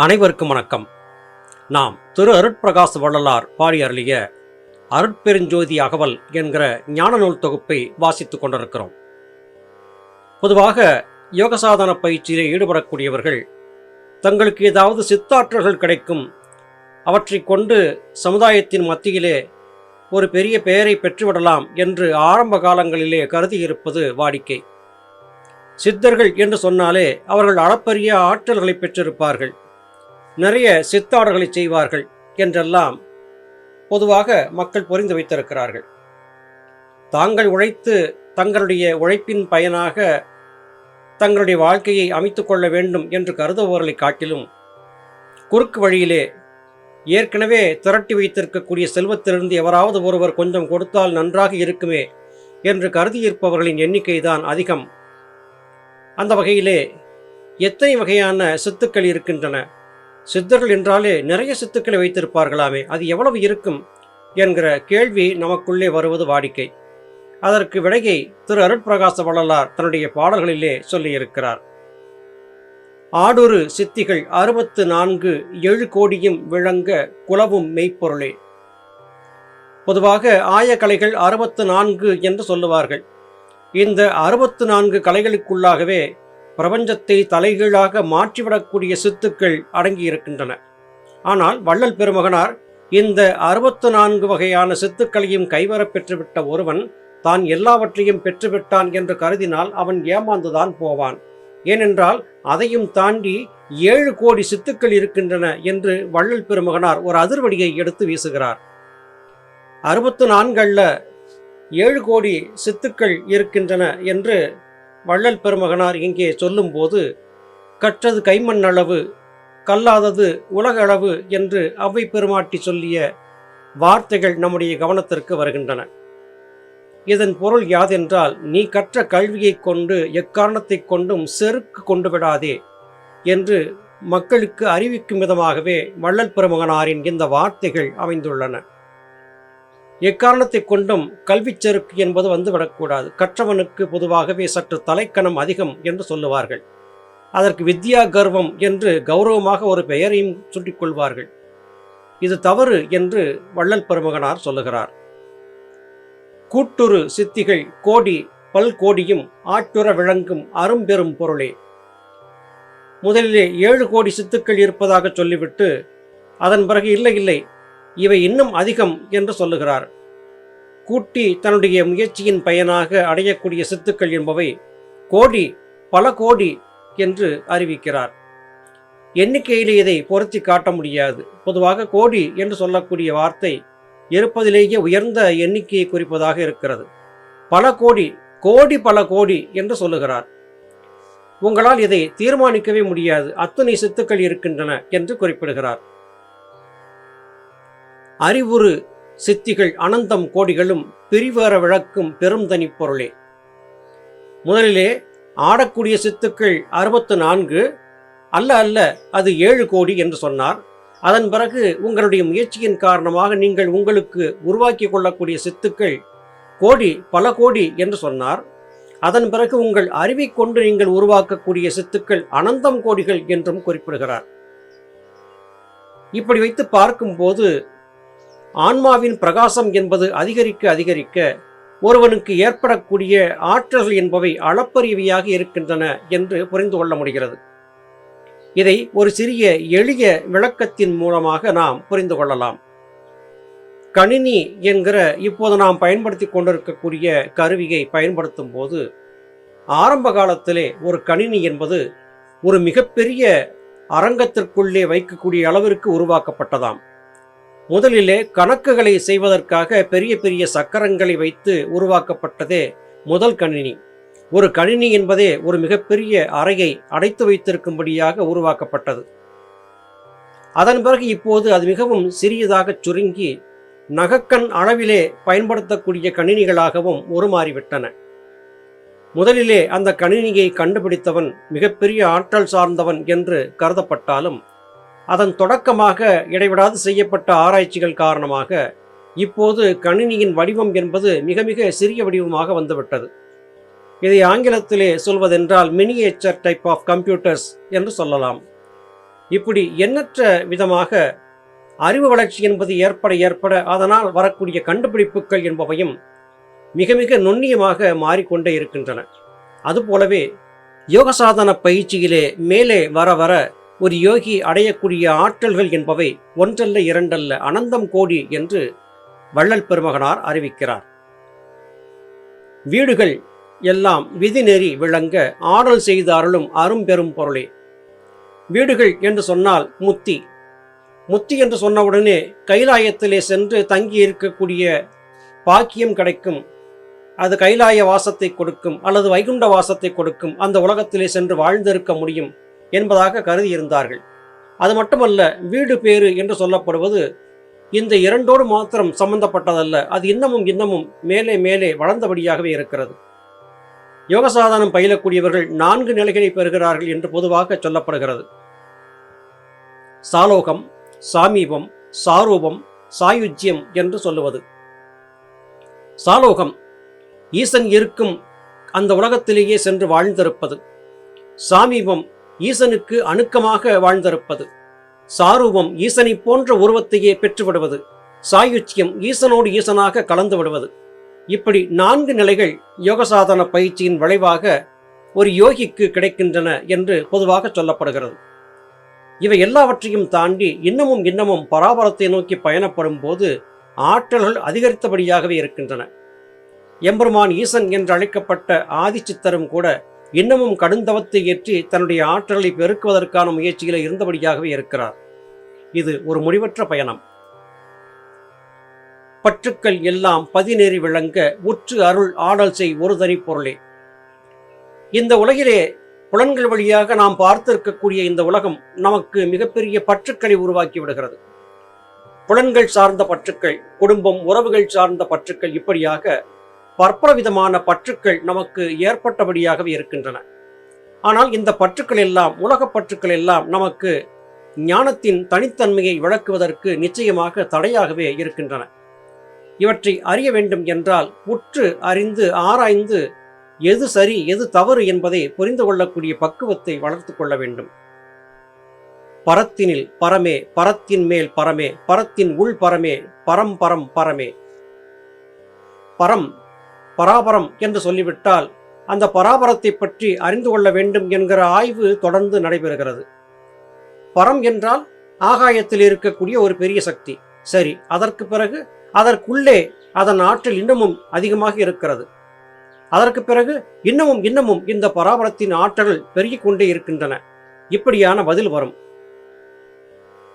அனைவருக்கும் வணக்கம். நாம் திரு அருட்பிரகாஷ் வள்ளலார் பாடி அருளிய அருட்பெருஞ்சோதி அகவல் என்கிற ஞான நூல் தொகுப்பை வாசித்துக் கொண்டிருக்கிறோம். பொதுவாக யோகசாதன பயிற்சியில் பயிற்சியிலே ஈடுபடக்கூடியவர்கள் தங்களுக்கு ஏதாவது சித்தாற்றல்கள் கிடைக்கும் அவற்றைக் கொண்டு சமுதாயத்தின் மத்தியிலே ஒரு பெரிய பெயரை பெற்றுவிடலாம் என்று ஆரம்ப காலங்களிலே கருதியிருப்பது வாடிக்கை. சித்தர்கள் என்று சொன்னாலே அவர்கள் அளப்பரிய ஆற்றல்களை பெற்றிருப்பார்கள். நிறைய சித்தாடுகளை செய்வார்கள் என்றெல்லாம் பொதுவாக மக்கள் புரிந்து வைத்திருக்கிறார்கள். தாங்கள் உழைத்து தங்களுடைய உழைப்பின் பயனாக தங்களுடைய வாழ்க்கையை அமைத்து கொள்ள வேண்டும் என்று கருதுபவர்களை காட்டிலும் குறுக்கு வழியிலே ஏற்கனவே திரட்டி வைத்திருக்கக்கூடிய செல்வத்திலிருந்து எவராவது ஒருவர் கொஞ்சம் கொடுத்தால் நன்றாக இருக்குமே என்று கருதியிருப்பவர்களின் எண்ணிக்கைதான் அதிகம். அந்த வகையிலே எத்தனை வகையான சித்துக்கள் இருக்கின்றன? சித்தர்கள் என்றாலே நிறைய சித்துக்களை வைத்திருப்பார்களாமே அது எவ்வளவு இருக்கும் என்கிற கேள்வி நமக்குள்ளே வருவது வாடிக்கை. அதற்கு விடையை திரு அருட்பிரகாச வள்ளலார் தன்னுடைய பாடல்களிலே சொல்லியிருக்கிறார். ஆடொரு சித்திகள் அறுபத்து நான்கு ஏழு கோடியும் விளங்க குலவும் மெய்ப்பொருளே. பொதுவாக ஆய கலைகள் அறுபத்து நான்கு என்று சொல்லுவார்கள். இந்த அறுபத்து நான்கு கலைகளுக்குள்ளாகவே பிரபஞ்சத்தை தலைகீழாக மாற்றிவிடக்கூடிய சித்துக்கள் அடங்கியிருக்கின்றன. ஆனால் வள்ளல் பெருமகனார் இந்த அறுபத்து நான்கு வகையான சித்துக்களையும் கைவரப் பெற்றுவிட்ட ஒருவன் தான் எல்லாவற்றையும் பெற்றுவிட்டான் என்று கருதினால் அவன் ஏமாந்துதான் போவான். ஏனென்றால் அதையும் தாண்டி ஏழு கோடி சித்துக்கள் இருக்கின்றன என்று வள்ளல் பெருமகனார் ஒரு அதிர்வடியை எடுத்து வீசுகிறார். அறுபத்து நான்கல்ல ஏழு கோடி சித்துக்கள் இருக்கின்றன என்று வள்ளல் பெருமகனார் இங்கே சொல்லும்போது கற்றது கைமண் அளவு கல்லாதது உலக அளவு என்று அவ்வை பெருமாட்டி சொல்லிய வார்த்தைகள் நம்முடைய கவனத்திற்கு வருகின்றன. இதன் பொருள் யாதென்றால் நீ கற்ற கல்வியைக் கொண்டு எக்காரணத்தைக் கொண்டும் செருக்கு கொண்டு விடாதே என்று மக்களுக்கு அறிவிக்கும் விதமாகவே வள்ளல் பெருமகனாரின் இந்த வார்த்தைகள் அமைந்துள்ளன. எக்காரணத்தை கொண்டும் கல்விச் செருக்கு என்பது வந்துவிடக்கூடாது கற்றவனுக்கு பொதுவாகவே சற்று தலைக்கணம் அதிகம் என்று சொல்லுவார்கள். அதற்கு வித்யா கர்வம் என்று கௌரவமாக ஒரு பெயரையும் சுட்டிக்கொள்வார்கள் இது தவறு என்று வள்ளல் பெருமகனார் சொல்லுகிறார். கூட்டுரு சித்திகள் கோடி பல்கோடியும் ஆட்டுற விளங்கும் அரும்பெரும் பொருளே. முதலிலே ஏழு கோடி சித்துக்கள் இருப்பதாக சொல்லிவிட்டு அதன் பிறகு இல்லை இல்லை இவை இன்னும் அதிகம் என்று சொல்லுகிறார். கூட்டி தன்னுடைய முயற்சியின் பயனாக அடையக்கூடிய சித்துக்கள் என்பவை கோடி பல கோடி என்று அறிவிக்கிறார். எண்ணிக்கையிலே இதை பொருத்தி காட்ட முடியாது. பொதுவாக கோடி என்று சொல்லக்கூடிய வார்த்தை இருப்பதிலேயே உயர்ந்த எண்ணிக்கையை குறிப்பதாக இருக்கிறது. பல கோடி கோடி பல கோடி என்று சொல்லுகிறார். உங்களால் இதை தீர்மானிக்கவே முடியாது. அத்தனை சித்துக்கள் இருக்கின்றன என்று குறிப்பிடுகிறார். அறிவுறு சித்திகள் அனந்தம் கோடிகளும் பிரிவர விளக்கும் பெருந்தனி பொருளே. முதலிலே ஆடக்கூடிய சித்துக்கள் அறுபத்து நான்கு அல்ல அல்ல அது ஏழு கோடி என்று சொன்னார். அதன் பிறகு உங்களுடைய முயற்சியின் காரணமாக நீங்கள் உங்களுக்கு உருவாக்கி கொள்ளக்கூடிய சித்துக்கள் கோடி பல கோடி என்று சொன்னார். அதன் பிறகு உங்கள் அறிவை கொண்டு நீங்கள் உருவாக்கக்கூடிய சித்துக்கள் அனந்தம் கோடிகள் என்றும் குறிப்பிடுகிறார். இப்படி வைத்து பார்க்கும்போது ஆன்மாவின் பிரகாசம் என்பது அதிகரிக்க அதிகரிக்க ஒருவனுக்கு ஏற்படக்கூடிய ஆற்றல்கள் என்பவை அளப்பரியவையாக இருக்கின்றன என்று புரிந்து கொள்ள முடிகிறது. இதை ஒரு சிறிய எளிய விளக்கத்தின் மூலமாக நாம் புரிந்து கொள்ளலாம். கணினி என்கிற இப்போது நாம் பயன்படுத்தி கொண்டிருக்கக்கூடிய கருவியை பயன்படுத்தும் போது ஆரம்ப காலத்திலே ஒரு கணினி என்பது ஒரு மிகப்பெரிய அரங்கத்திற்குள்ளே வைக்கக்கூடிய அளவிற்கு உருவாக்கப்பட்டதாம். முதலிலே கணக்குகளை செய்வதற்காக பெரிய பெரிய சக்கரங்களை வைத்து உருவாக்கப்பட்டதே முதல் கணினி. ஒரு கணினி என்பதே ஒரு மிகப்பெரிய அறையை அடைத்து வைத்திருக்கும்படியாக உருவாக்கப்பட்டது. அதன் பிறகு இப்போது அது மிகவும் சிறியதாக சுருங்கி நகக்கண் அளவிலே பயன்படுத்தக்கூடிய கணினிகளாகவும் உருமாறிவிட்டன. முதலிலே அந்த கணினியை கண்டுபிடித்தவன் மிகப்பெரிய ஆற்றல் சார்ந்தவன் என்று கருதப்பட்டாலும் அதன் தொடக்கமாக இடைவிடாது செய்யப்பட்ட ஆராய்ச்சிகள் காரணமாக இப்போது கணினியின் வடிவம் என்பது மிக மிக சிறிய வடிவமாக வந்துவிட்டது. இதை ஆங்கிலத்திலே சொல்வதென்றால் மினியேச்சர் டைப் ஆஃப் கம்ப்யூட்டர்ஸ் என்று சொல்லலாம். இப்படி எண்ணற்ற விதமாக அறிவு வளர்ச்சி என்பது ஏற்பட ஏற்பட அதனால் வரக்கூடிய கண்டுபிடிப்புகள் என்பவையும் மிக மிக நுண்ணியமாக மாறிக்கொண்டே இருக்கின்றன. அதுபோலவே யோக சாதன பயிற்சியிலே மேலே வர வர ஒரு யோகி அடையக்கூடிய ஆற்றல்கள் என்பவை ஒன்றல்ல இரண்டல்ல அனந்தம் கோடி என்று வள்ளல் பெருமகனார் அறிவிக்கிறார். வீடுகள் எல்லாம் விதிநெறி விளங்க ஆடல் செய்தாரலும் அரும்பெரும் பொருளே. வீடுகள் என்று சொன்னால் முத்தி. முத்தி என்று சொன்னவுடனே கைலாயத்திலே சென்று தங்கி இருக்கக்கூடிய பாக்கியம் கிடைக்கும். அது கைலாய வாசத்தை கொடுக்கும் அல்லது வைகுண்ட வாசத்தை கொடுக்கும். அந்த உலகத்திலே சென்று வாழ்ந்திருக்க முடியும். என்பதாக கருதி இருந்தார்கள் அது மட்டுமல்ல வீடு பேறு என்று சொல்லப்படுவது இந்த இரண்டோடு மாத்திரம் சம்பந்தப்பட்டதல்ல. அது இன்னமும் இன்னமும் மேலே மேலே வளர்ந்தபடியாகவே இருக்கிறது. யோக சாதனம் பயிலக்கூடியவர்கள் நான்கு நிலைகளை பெறுகிறார்கள் என்று பொதுவாக சொல்லப்படுகிறது. சாலோகம் சாமீபம் சாரூபம் சாயுஜ்யம் என்று சொல்லுவது. சாலோகம் ஈசன் இருக்கும் அந்த உலகத்திலேயே சென்று வாழ்ந்திருப்பது. சாமீபம் ஈசனுக்கு அணுக்கமாக வாழ்ந்திருப்பது. சாரூபம் ஈசனை போன்ற உருவத்தையே பெற்றுவிடுவது. சாயுச்சியம் ஈசனோடு ஈசனாக கலந்து விடுவது இப்படி நான்கு நிலைகள் யோக சாதன பயிற்சியின் விளைவாக ஒரு யோகிக்கு கிடைக்கின்றன என்று பொதுவாக சொல்லப்படுகிறது. இவை எல்லாவற்றையும் தாண்டி இன்னமும் இன்னமும் பராபரத்தை நோக்கி பயணப்படும் போது ஆற்றல்கள் அதிகரித்தபடியாகவே இருக்கின்றன. எம்பெருமான் ஈசன் என்று அழைக்கப்பட்ட ஆதிச்சித்தரும் கூட இன்னமும் கடுந்தவத்தை ஏற்றி தன்னுடைய ஆற்றலை பெருக்குவதற்கான முயற்சியில் இருந்தபடியாகவே இருக்கிறார். இது ஒரு முடிவற்ற பயணம். பற்றுக்கள் எல்லாம் பதினேறி விளங்க உற்று அருள் ஆடல் செய் ஒரு தனி பொருளே. இந்த உலகிலே புலன்கள் வழியாக நாம் பார்த்திருக்கக்கூடிய இந்த உலகம் நமக்கு மிகப்பெரிய பற்றுக்களை உருவாக்கி விடுகிறது. புலன்கள் சார்ந்த பற்றுக்கள் குடும்பம் உறவுகள் சார்ந்த பற்றுக்கள் இப்படியாக பற்பல விதமான பற்றுக்கள் நமக்கு ஏற்பட்டபடியாகவே இருக்கின்றன. ஆனால் இந்த பற்றுக்கள் எல்லாம் உலகப் பற்றுக்கள் எல்லாம் நமக்கு ஞானத்தின் தனித்தன்மையை விளக்குவதற்கு நிச்சயமாக தடையாகவே இருக்கின்றன. இவற்றை அறிய வேண்டும் என்றால் உற்று அறிந்து ஆராய்ந்து எது சரி எது தவறு என்பதை புரிந்து கொள்ளக்கூடிய பக்குவத்தை வளர்த்து கொள்ள வேண்டும். பரத்தினில் பரமே பரத்தின் மேல் பரமே பரத்தின் உள் பரமே பரம் பரம் பரமே. பரம் பராபரம் என்று சொல்லிவிட்டால் அந்த பராபரத்தை பற்றி அறிந்து கொள்ள வேண்டும் என்கிற ஆய்வு தொடர்ந்து நடைபெறுகிறது. பரம் என்றால் ஆகாயத்தில் இருக்கக்கூடிய ஒரு பெரிய சக்தி. சரி அதற்கு பிறகு அதற்குள்ளே அதன் ஆற்றல் இன்னமும் அதிகமாக இருக்கிறது. அதற்கு பிறகு இன்னமும் இன்னமும் இந்த பராபரத்தின் ஆற்றல்கள் பெருகிக் கொண்டே இருக்கின்றன. இப்படியான பதில் வரும்.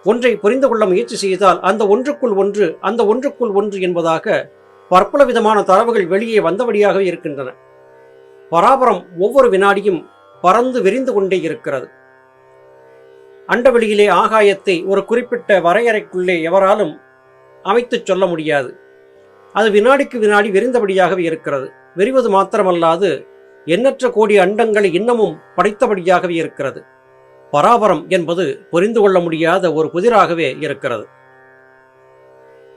ஒன்றை புரிந்து கொள்ள முயற்சி செய்தால் அந்த ஒன்றுக்குள் ஒன்று அந்த ஒன்றுக்குள் ஒன்று என்பதாக பற்பல விதமான தரவுகள் வெளியே வந்தபடியாகவே இருக்கின்றன. பராபரம் ஒவ்வொரு வினாடியும் பறந்து விரிந்து கொண்டே இருக்கிறது. அண்டவெளியிலே ஆகாயத்தை ஒரு குறிப்பிட்ட வரையறைக்குள்ளே எவராலும் அமைத்துச் சொல்ல முடியாது. அது வினாடிக்கு வினாடி விரிந்தபடியாகவே இருக்கிறது. விரிவது மாத்திரமல்லாது எண்ணற்ற கோடி அண்டங்களை இன்னமும் படைத்தபடியாகவே இருக்கிறது. பராபரம் என்பது புரிந்து கொள்ள முடியாத ஒரு புதிராகவே இருக்கிறது.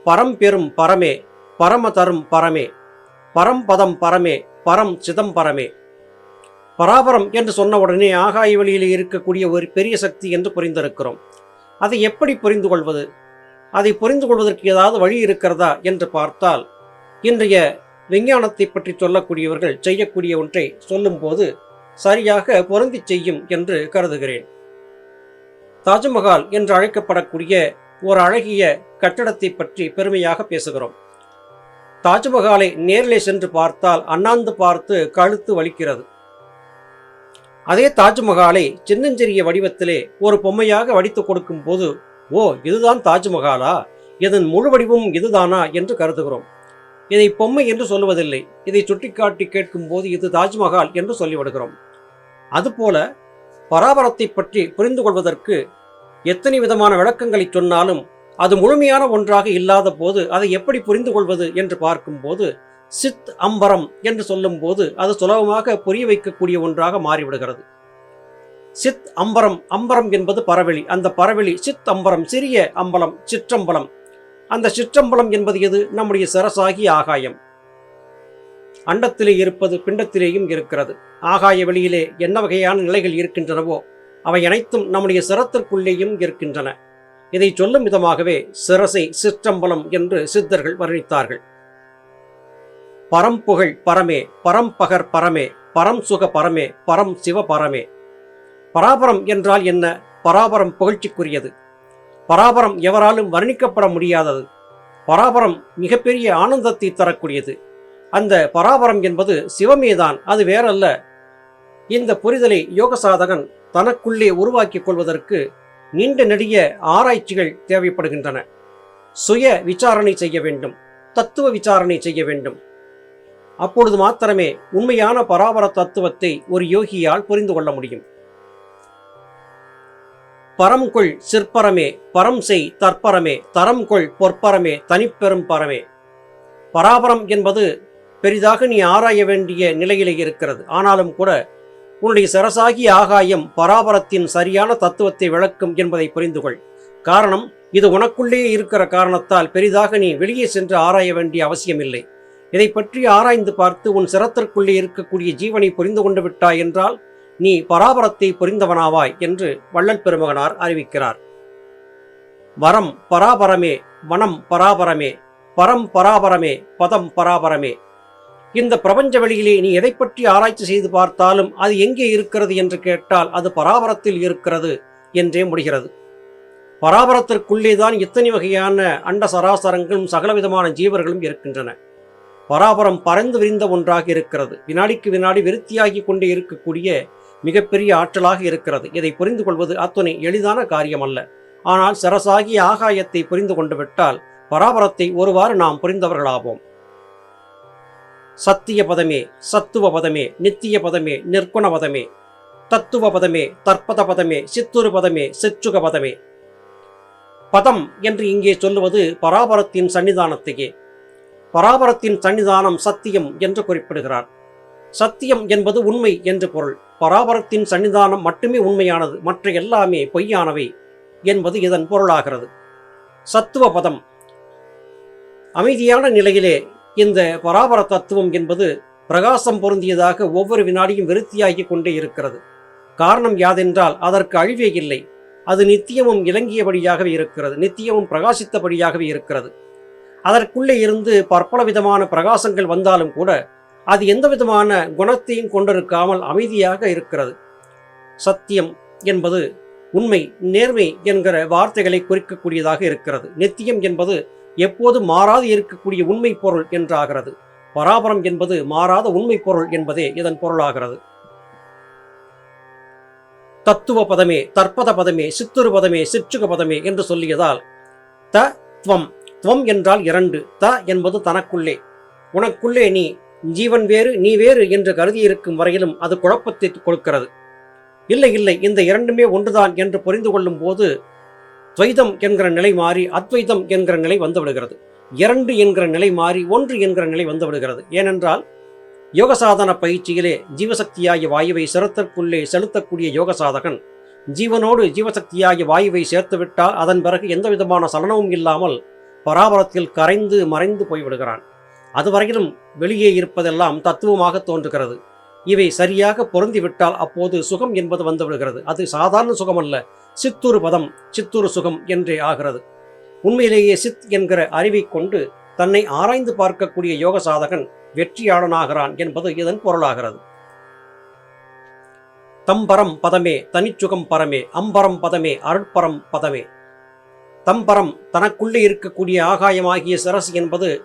பரம் பெரும் பரமே பரம தரும் பரமே. பரம்பதம் பரமே பரம் சிதம் பரமே. பராபரம் என்று சொன்ன உடனே ஆகாய வழியில் இருக்கக்கூடிய ஒரு பெரிய சக்தி என்று புரிந்திருக்கிறோம். அதை எப்படி புரிந்து கொள்வது அதை புரிந்து கொள்வதற்கு ஏதாவது வழி இருக்கிறதா என்று பார்த்தால் இன்றைய விஞ்ஞானத்தை பற்றி சொல்லக்கூடியவர்கள் செய்யக்கூடிய ஒன்றை சொல்லும்போது சரியாக பொருந்தி செய்யும் என்று கருதுகிறேன். தாஜ்மஹால் என்று அழைக்கப்படக்கூடிய ஒரு அழகிய கட்டடத்தை பற்றி பெருமையாக பேசுகிறோம். தாஜ்மஹாலை நேரிலே சென்று பார்த்தால் அண்ணாந்து பார்த்து கழுத்து வலிக்கிறது. அதே தாஜ்மஹாலை சின்னஞ்சிறிய வடிவத்திலே ஒரு பொம்மையாக வடித்து கொடுக்கும் போது ஓ இதுதான் தாஜ்மஹாலா? இதன் முழு வடிவும் இதுதானா? என்று கருதுகிறோம். இதை பொம்மை என்று சொல்லுவதில்லை. இதை சுட்டிக்காட்டி கேட்கும் போது இது தாஜ்மஹால் என்று சொல்லிவிடுகிறோம். அதுபோல பராபரத்தை பற்றி புரிந்து கொள்வதற்கு எத்தனை விதமான விளக்கங்களை சொன்னாலும் அது முழுமையான ஒன்றாக இல்லாத போது அதை எப்படி புரிந்து கொள்வது என்று பார்க்கும்போது சித் அம்பரம் என்று சொல்லும்போது அது சுலபமாக புரிய வைக்கக்கூடிய ஒன்றாக மாறிவிடுகிறது. சித் அம்பரம் அம்பரம் என்பது பரவெளி. அந்த பரவெளி சித் அம்பரம் சிறிய அம்பலம் சிற்றம்பலம். அந்த சிற்றம்பலம் என்பது எது? நம்முடைய சரசாகி ஆகாயம். அண்டத்திலே இருப்பது பிண்டத்திலேயும் இருக்கிறது. ஆகாய வெளியிலே என்ன வகையான நிலைகள் இருக்கின்றனவோ அவை அனைத்தும் நம்முடைய சிரத்திற்குள்ளேயும் இருக்கின்றன. இதை சொல்லும் விதமாகவே சிரசை சிற்றம்பலம் என்று சித்தர்கள் வர்ணித்தார்கள். பரம்புகழ் பரமே பரம்பகர் பரமே பரம் சுக பரமே பரம் சிவ பரமே. பராபரம் என்றால் என்ன? பராபரம் புகழ்ச்சிக்குரியது. பராபரம் எவராலும் வர்ணிக்கப்பட முடியாதது. பராபரம் மிகப்பெரிய ஆனந்தத்தை தரக்கூடியது. அந்த பராபரம் என்பது சிவமேதான் அது வேறல்ல. இந்த புரிதலை யோக சாதகன் தனக்குள்ளே உருவாக்கிக் கொள்வதற்கு நீண்ட நெடிய ஆராய்ச்சிகள் தேவைப்படுகின்றன. சுய விசாரணை செய்ய வேண்டும். தத்துவ விசாரணை செய்ய வேண்டும். அப்பொழுது மாத்திரமே உண்மையான பராபர தத்துவத்தை ஒரு யோகியால் புரிந்து கொள்ள முடியும். பரம் கொள் சிற்பரமே பரம் செய் தற்பரமே தரம் கொள் பொற்பரமே தனிப்பெரும் பரமே. பராபரம் என்பது பெரிதாக நீ ஆராய வேண்டிய நிலையிலே இருக்கிறது. ஆனாலும் கூட உன்னுடைய சரசாகிய ஆகாயம் பராபரத்தின் சரியான தத்துவத்தை விளக்கும் என்பதை புரிந்து கொள் காரணம் இது உனக்குள்ளே இருக்கிற காரணத்தால் பெரிதாக நீ வெளியே சென்று ஆராய வேண்டிய அவசியமில்லை. இதை பற்றி ஆராய்ந்து பார்த்து உன் சிரத்திற்குள்ளே இருக்கக்கூடிய ஜீவனை புரிந்து கொண்டு விட்டாய் என்றால் நீ பராபரத்தை புரிந்தவனாவாய் என்று வள்ளல் பெருமகனார் அறிவிக்கிறார். வரம் பராபரமே வனம் பராபரமே பரம் பராபரமே பதம் பராபரமே. இந்த பிரபஞ்ச வெளியிலே நீ எதை பற்றி ஆராய்ச்சி செய்து பார்த்தாலும் அது எங்கே இருக்கிறது என்று கேட்டால் அது பராபரத்தில் இருக்கிறது என்றே முடிகிறது. பராபரத்திற்குள்ளே தான் இத்தனை வகையான அண்ட சராசரங்களும் சகலவிதமான ஜீவர்களும் இருக்கின்றன. பராபரம் பறந்து விரிந்த ஒன்றாக இருக்கிறது. வினாடிக்கு வினாடி விருத்தியாகி கொண்டே இருக்கக்கூடிய மிகப்பெரிய ஆற்றலாக இருக்கிறது. இதை புரிந்து கொள்வது அத்துணை எளிதான காரியம் அல்ல ஆனால் சரசாகிய ஆகாயத்தை புரிந்து கொண்டு விட்டால் பராபரத்தை ஒருவாறு நாம் புரிந்தவர்களாவோம். சத்திய பதமே சத்துவ பதமே நித்திய பதமே நிற்குண பதமே. தத்துவ பதமே தற்பத பதமே சித்துரு பதமே சிற்றுக பதமே. பதம் என்று இங்கே சொல்லுவது பராபரத்தின் சன்னிதானத்தையே. பராபரத்தின் சன்னிதானம் சத்தியம் என்று குறிப்பிடுகிறார். சத்தியம் என்பது உண்மை என்று பொருள். பராபரத்தின் சன்னிதானம் மட்டுமே உண்மையானது மற்ற எல்லாமே பொய்யானவை என்பது இதன் பொருளாகிறது. சத்துவ பதம். அமைதியான நிலையிலே இந்த பராபர தத்துவம் என்பது பிரகாசம் பொருந்தியதாக ஒவ்வொரு வினாடியும் விருத்தியாகி கொண்டே இருக்கிறது. காரணம் யாதென்றால் அதற்கு அழிவே இல்லை. அது நித்தியமும் இலங்கியபடியாகவே இருக்கிறது. நித்தியமும் பிரகாசித்தபடியாகவே இருக்கிறது. அதற்குள்ளே இருந்து பற்பல விதமான பிரகாசங்கள் வந்தாலும் கூட அது எந்த விதமான குணத்தையும் கொண்டிருக்காமல் அமைதியாக இருக்கிறது. சத்தியம் என்பது உண்மை நேர்மை என்கிற வார்த்தைகளை குறிக்கக்கூடியதாக இருக்கிறது. நித்தியம் என்பது எப்போது மாறாது இருக்கக்கூடிய உண்மை பொருள் என்றாகிறது. பராபரம் என்பது மாறாத உண்மை பொருள் என்பதே இதன் பொருளாகிறது. தத்துவ பதமே தற்பத பதமே சித்துரு பதமே சிற்றுக பதமே என்று சொல்லியதால் த துவம். துவம் என்றால் இரண்டு. த என்பது தனக்குள்ளே. உனக்குள்ளே நீ ஜீவன் வேறு நீ வேறு என்று கருதியிருக்கும் வரையிலும் அது குழப்பத்தை கொடுக்கிறது. இல்லை இல்லை இந்த இரண்டுமே ஒன்றுதான் என்று புரிந்து கொள்ளும் போது துவைதம் என்கிற நிலை மாறி அத்வைதம் என்கிற நிலை வந்துவிடுகிறது. இரண்டு என்கிற நிலை மாறி ஒன்று என்கிற நிலை வந்துவிடுகிறது. ஏனென்றால் யோக சாதன பயிற்சியிலே ஜீவசக்தியாகிய வாயுவை சிரத்திற்குள்ளே செலுத்தக்கூடிய யோக சாதகன் ஜீவனோடு ஜீவசக்தியாகிய வாயுவை சேர்த்துவிட்டால் அதன் பிறகு எந்த விதமான சலனமும் இல்லாமல் பராபரத்தில் கரைந்து மறைந்து போய்விடுகிறான். அதுவரையிலும் வெளியே இருப்பதெல்லாம் தத்துவமாக தோன்றுகிறது. இவை சரியாக பொருந்திவிட்டால் அப்போது சுகம் என்பது வந்துவிடுகிறது. அது சாதாரண சுகம் அல்ல சித்துரு பதம் சித்துரு சுகம் என்றே ஆகிறது. உண்மையிலேயே சித் என்கிற அறிவை கொண்டு தன்னை ஆராய்ந்து பார்க்கக்கூடிய யோக சாதகன் வெற்றியாளனாகிறான் என்பது இதன் பொருளாகிறது. தம்பரம் பதமே தனிச்சுகம் பரமே அம்பரம் பதமே அருட்பரம் பதமே. தம்பரம் தனக்குள்ளே இருக்கக்கூடிய ஆகாயமாகிய சரஸ் என்பது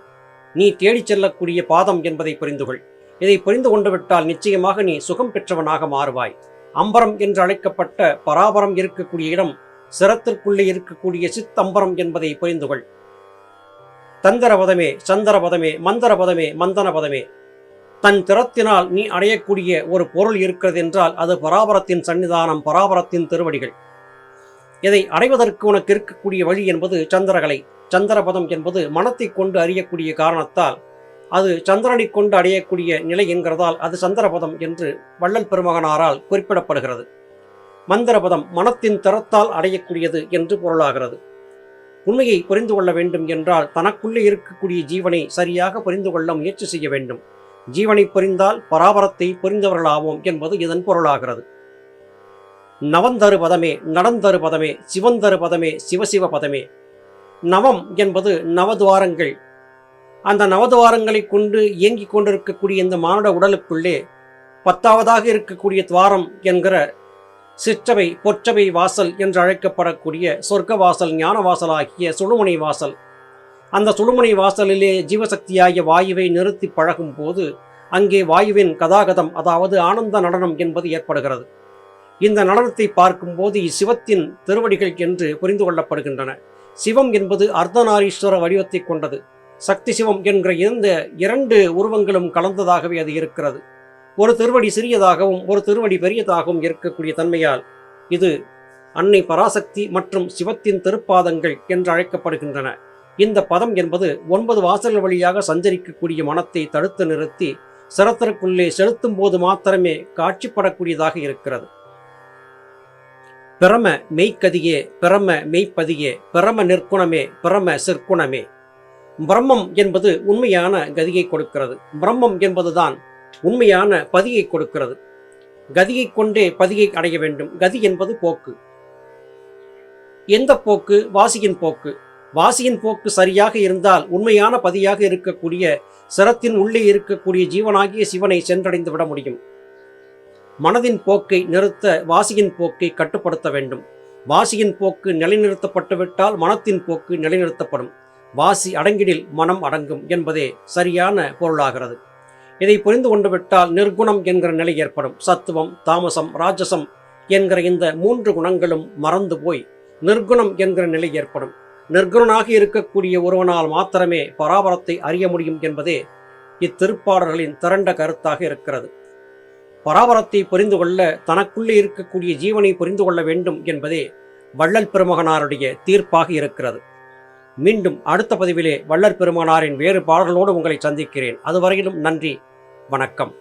நீ தேடிச் செல்லக்கூடிய பாதம் என்பதை புரிந்துகொள். இதை புரிந்து கொண்டு விட்டால் நிச்சயமாக நீ சுகம் பெற்றவனாக மாறுவாய். அம்பரம் என்று அழைக்கப்பட்ட பராபரம் இருக்கக்கூடிய இடம் சிரத்திற்குள்ளே இருக்கக்கூடிய சித்தம்பரம் என்பதை புரிந்துகொள் தந்தரபதமே சந்திரபதமே மந்தரபதமே மந்தனபதமே. தன் திறத்தினால் நீ அடையக்கூடிய ஒரு பொருள் இருக்கிறது என்றால் அது பராபரத்தின் சன்னிதானம் பராபரத்தின் திருவடிகள். இதை அடைவதற்கு உனக்கு இருக்கக்கூடிய வழி என்பது சந்திரகலை. சந்திரபதம் என்பது மனத்தை கொண்டு அறியக்கூடிய காரணத்தால் அது சந்திரனை கொண்டு அடையக்கூடிய நிலை என்கிறதால் அது சந்திரபதம் என்று வள்ளல் பெருமகனாரால் குறிப்பிடப்படுகிறது. மந்திரபதம் மனத்தின் திறத்தால் அடையக்கூடியது என்று பொருளாகிறது. உண்மையை புரிந்து கொள்ள வேண்டும் என்றால் தனக்குள்ளே இருக்கக்கூடிய ஜீவனை சரியாக புரிந்து கொள்ள முயற்சி செய்ய வேண்டும். ஜீவனை புரிந்தால் பராபரத்தை புரிந்தவர்களாவோம் என்பது இதன் பொருளாகிறது. நவந்தரு பதமே நடந்தரு பதமே சிவந்தரு பதமே சிவசிவ பதமே நவம் என்பது நவதுவாரங்கள் அந்த நவதுவாரங்களை கொண்டு இயங்கிக் கொண்டிருக்கக்கூடிய இந்த மானுட உடலுக்குள்ளே பத்தாவதாக இருக்கக்கூடிய துவாரம் என்கிற சிற்றவை பொற்றவை வாசல் என்று அழைக்கப்படக்கூடிய சொர்க்க வாசல் ஞான வாசல் ஆகிய சுழுமுனை வாசல். அந்த சுழுமுனை வாசலிலே ஜீவசக்தியாகிய வாயுவை நிறுத்தி பழகும் போது அங்கே வாயுவின் கதாகதம் அதாவது ஆனந்த நடனம் என்பது ஏற்படுகிறது. இந்த நடனத்தை பார்க்கும்போது இச்சிவத்தின் திருவடிகள் என்று புரிந்து கொள்ளப்படுகின்றன. சிவம் என்பது அர்த்தநாரீஸ்வர வடிவத்தை கொண்டது. சக்தி சிவம் என்கிற இந்த இரண்டு உருவங்களும் கலந்ததாகவே அது இருக்கிறது. ஒரு திருவடி சிறியதாகவும் ஒரு திருவடி பெரியதாகவும் இருக்கக்கூடிய தன்மையால் இது அன்னை பராசக்தி மற்றும் சிவத்தின் திருப்பாதங்கள் என்று அழைக்கப்படுகின்றன. இந்த பதம் என்பது ஒன்பது வாசல்கள் வழியாக சஞ்சரிக்கக்கூடிய மனத்தை தடுத்து நிறுத்தி சிரத்திற்குள்ளே செலுத்தும் போது மாத்திரமே காட்சிப்படக்கூடியதாக இருக்கிறது. பிரம மெய்க்கதியே பிரம மெய்ப்பதியே பிரம நிற்குணமே பிரம சிற்குணமே. பிரம்மம் என்பது உண்மையான கதியை கொடுக்கிறது. பிரம்மம் என்பதுதான் உண்மையான பதியை கொடுக்கிறது. கதியை கொண்டே பதியை அடைய வேண்டும். கதி என்பது போக்கு. எந்த போக்கு? வாசியின் போக்கு. வாசியின் போக்கு சரியாக இருந்தால் உண்மையான பதியாக இருக்கக்கூடிய சிரத்தின் உள்ளே இருக்கக்கூடிய ஜீவனாகிய சிவனை சென்றடைந்து விட முடியும். மனதின் போக்கை நிறுத்த வாசியின் போக்கை கட்டுப்படுத்த வேண்டும். வாசியின் போக்கு நிலைநிறுத்தப்பட்டுவிட்டால் மனத்தின் போக்கு நிலைநிறுத்தப்படும். வாசி அடங்கிடில் மனம் அடங்கும் என்பதே சரியான பொருளாகிறது. இதை புரிந்து கொண்டுவிட்டால் நிர்குணம் என்கிற நிலை ஏற்படும். சத்துவம் தாமசம் ராஜசம் என்கிற இந்த மூன்று குணங்களும் மறந்து போய் நிர்குணம் என்கிற நிலை ஏற்படும். நிர்குணனாக இருக்கக்கூடிய ஒருவனால் மாத்திரமே பராபரத்தை அறிய முடியும் என்பதே இத்திருப்பாடல்களின் திரண்ட கருத்தாக இருக்கிறது. பராபரத்தை புரிந்து கொள்ள தனக்குள்ளே இருக்கக்கூடிய ஜீவனை புரிந்து கொள்ள வேண்டும் என்பதே வள்ளல் பெருமகனாருடைய தீர்ப்பாக இருக்கிறது. மீண்டும் அடுத்த பதிவிலே வள்ளற் பெருமானாரின் வேறு பாடல்களோடு உங்களை சந்திக்கிறேன். அதுவரையிலும் நன்றி வணக்கம்.